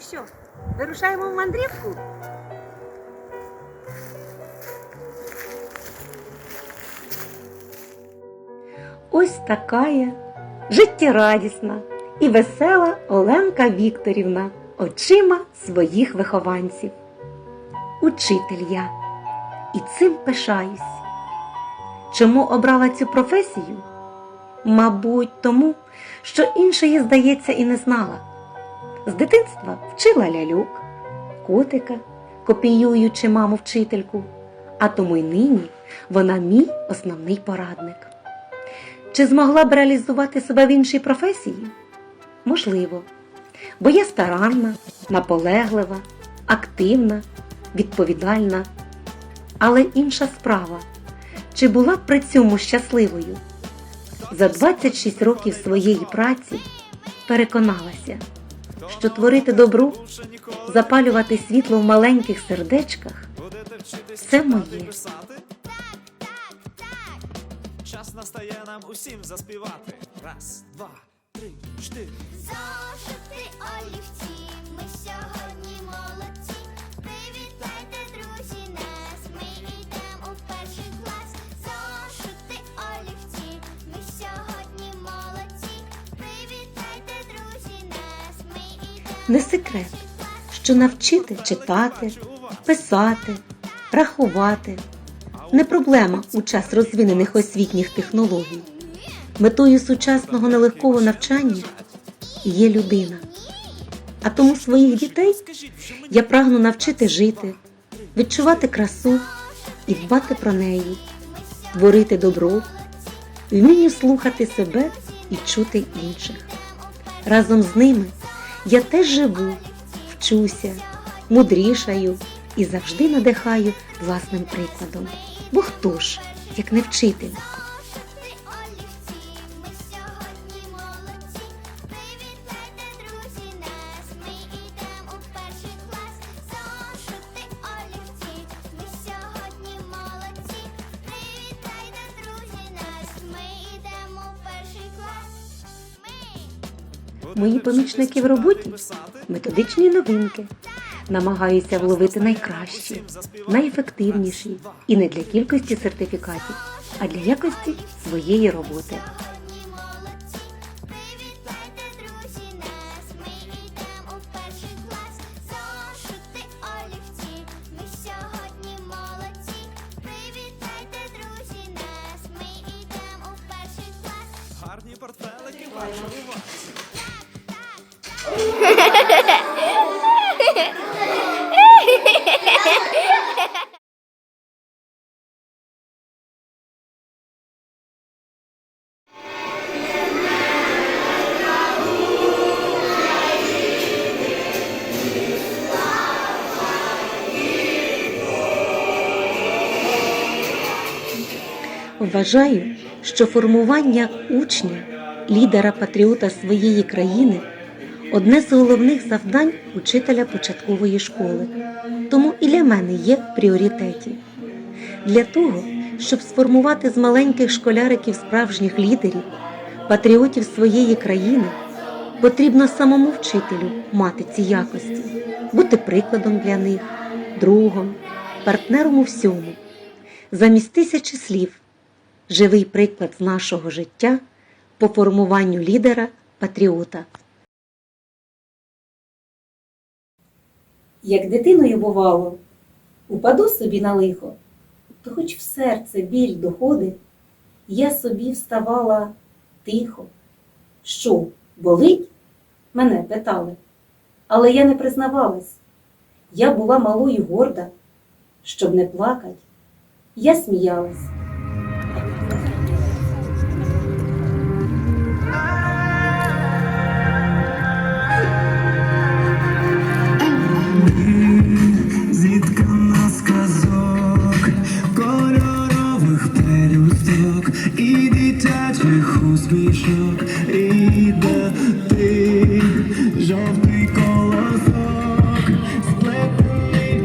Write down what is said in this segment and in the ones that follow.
Що, вирушаємо в мандрівку? Ось така життєрадісна і весела Оленка Вікторівна очима своїх вихованців. Учитель я і цим пишаюсь. Чому обрала цю професію? Мабуть, тому, що іншої, здається, і не знала. З дитинства вчила лялюк, котика, копіюючи маму вчительку, а тому й нині вона мій основний порадник. Чи змогла б реалізувати себе в іншій професії? Можливо, бо я старанна, наполеглива, активна, відповідальна. Але інша справа, чи була б при цьому щасливою? За 26 років своєї праці переконалася, що творити добру, запалювати світло в маленьких сердечках це моє. Час настає нам усім заспівати. Раз, два, три, чотири. Зошити олівці, ми сьогодні молодці. Не секрет, що навчити читати, писати, рахувати не проблема у час розвинених освітніх технологій. Метою сучасного нелегкого навчання є людина. А тому своїх дітей я прагну навчити жити, відчувати красу і дбати про неї, творити добро, вмінню слухати себе і чути інших. Разом з ними я теж живу, вчуся, мудрішаю і завжди надихаю власним прикладом. Бо хто ж, як не вчитель? Мої помічники в роботі методичні новинки. Намагаюся вловити найкращі, найефективніші і не для кількості сертифікатів, а для якості своєї роботи. Вважаю, що формування учня, лідера патріота своєї країни одне з головних завдань учителя початкової школи, тому і для мене є в пріоритеті. Для того, щоб сформувати з маленьких школяриків справжніх лідерів, патріотів своєї країни, потрібно самому вчителю мати ці якості, бути прикладом для них, другом, партнером у всьому. Замість тисячі слів живий приклад з нашого життя по формуванню лідера патріота. Як дитиною бувало, упаду собі на лихо, то хоч в серце біль доходить, я собі вставала тихо. Що, болить? Мене питали. Але я не признавалась. Я була малою горда, щоб не плакать. Я сміялась.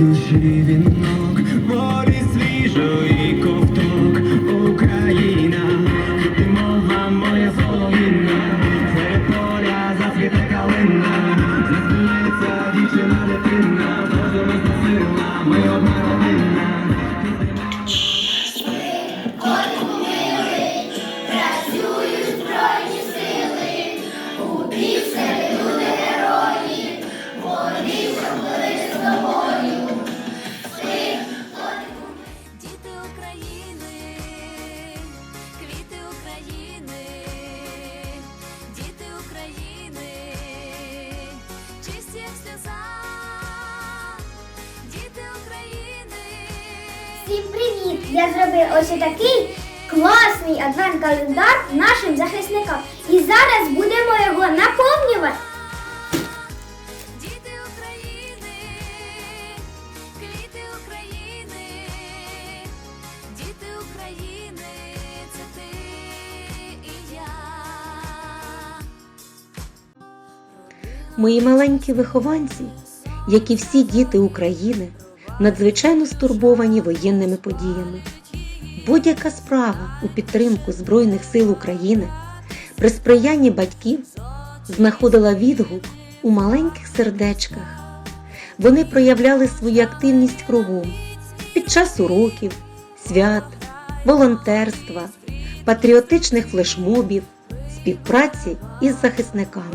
Душі вінок, волі свіжої Всім привіт! Я зробив ось такий класний адвент-календар нашим захисникам. І зараз будемо його наповнювати. Діти України, квіти України, діти України, це ти і я. Мої маленькі вихованці, як і всі діти України, надзвичайно стурбовані воєнними подіями. Будь-яка справа у підтримку Збройних сил України при сприянні батьків знаходила відгук у маленьких сердечках. Вони проявляли свою активність кругом під час уроків, свят, волонтерства, патріотичних флешмобів, співпраці із захисниками.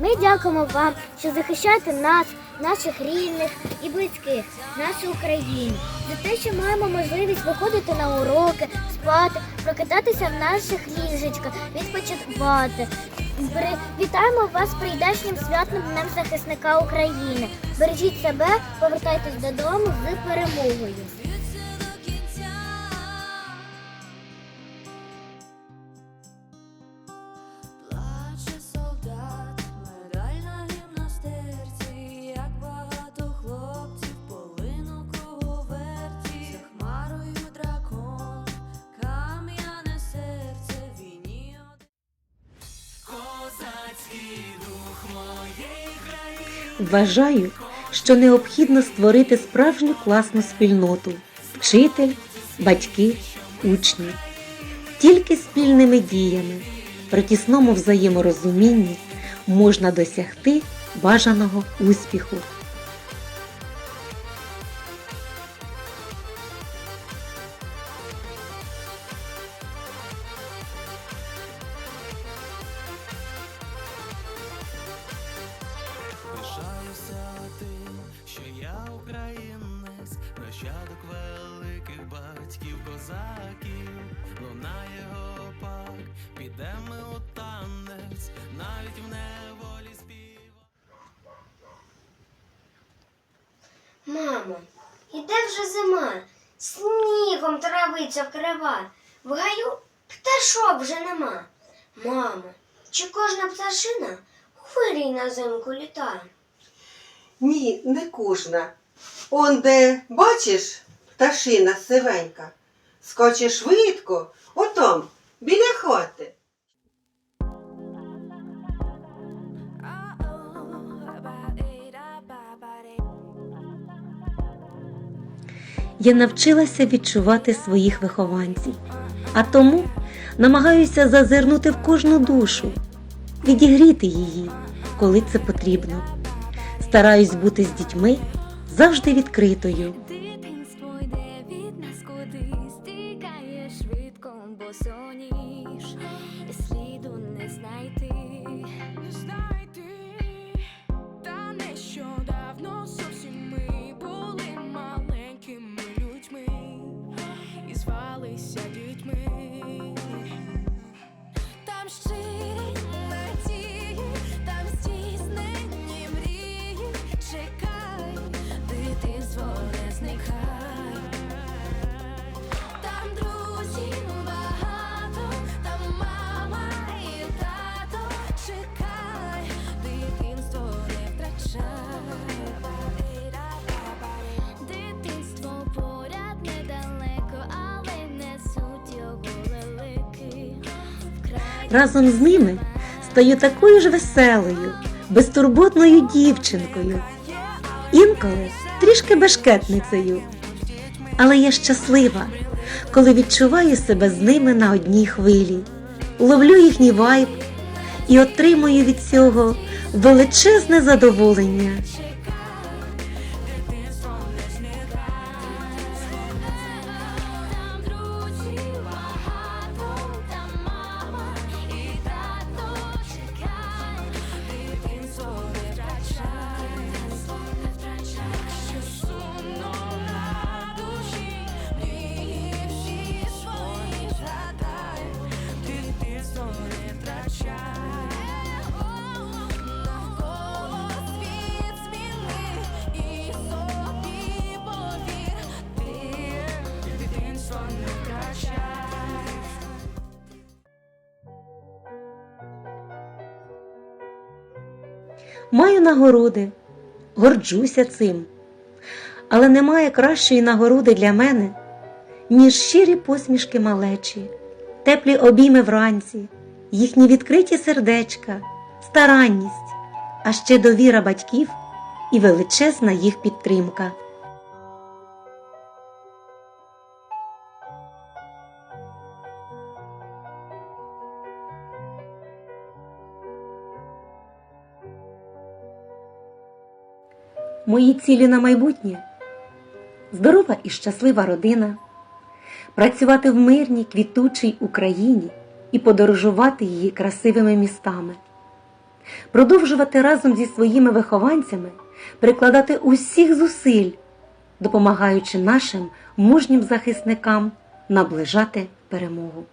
Ми дякуємо вам, що захищаєте нас, наших рідних і близьких, нашу Україну, за те, що маємо можливість виходити на уроки, спати, прокидатися в наших ліжечках, відпочивати. Вітаємо вас з прийдешнім святним днем захисника України. Бережіть себе, повертайтесь додому з перемогою. Вважаю, що необхідно створити справжню класну спільноту вчитель, батьки, учні. Тільки спільними діями, при тісному взаєморозумінні можна досягти бажаного успіху. Нащадок великих батьків козаків, лунає гопак, підемо ми у танець, навіть в неволі співа. Мамо, іде вже зима, снігом травиця вкрива, в гаю пташок вже нема. Мамо, чи кожна пташина хвилі на зимку літає? Ні, не кожна. Он де, бачиш, пташина сивенька, скоче швидко, отом, біля хати. Я навчилася відчувати своїх вихованців, а тому намагаюся зазирнути в кожну душу, відігріти її, коли це потрібно. Стараюсь бути з дітьми завжди відкритою. Дитинство йде від нас кудись, тікає швидко, бо соніш, сліду не знайти. Разом з ними стаю такою ж веселою, безтурботною дівчинкою, інколи трішки бешкетницею. Але я щаслива, коли відчуваю себе з ними на одній хвилі, ловлю їхній вайб і отримую від цього величезне задоволення. Маю нагороди, горджуся цим. Але немає кращої нагороди для мене, ніж щирі посмішки малечі, теплі обійми вранці, їхні відкриті сердечка, старанність, а ще довіра батьків і величезна їх підтримка. Мої цілі на майбутнє. Здорова і щаслива родина, працювати в мирній квітучій Україні і подорожувати її красивими містами, продовжувати разом зі своїми вихованцями прикладати усіх зусиль, допомагаючи нашим мужнім захисникам наближати перемогу.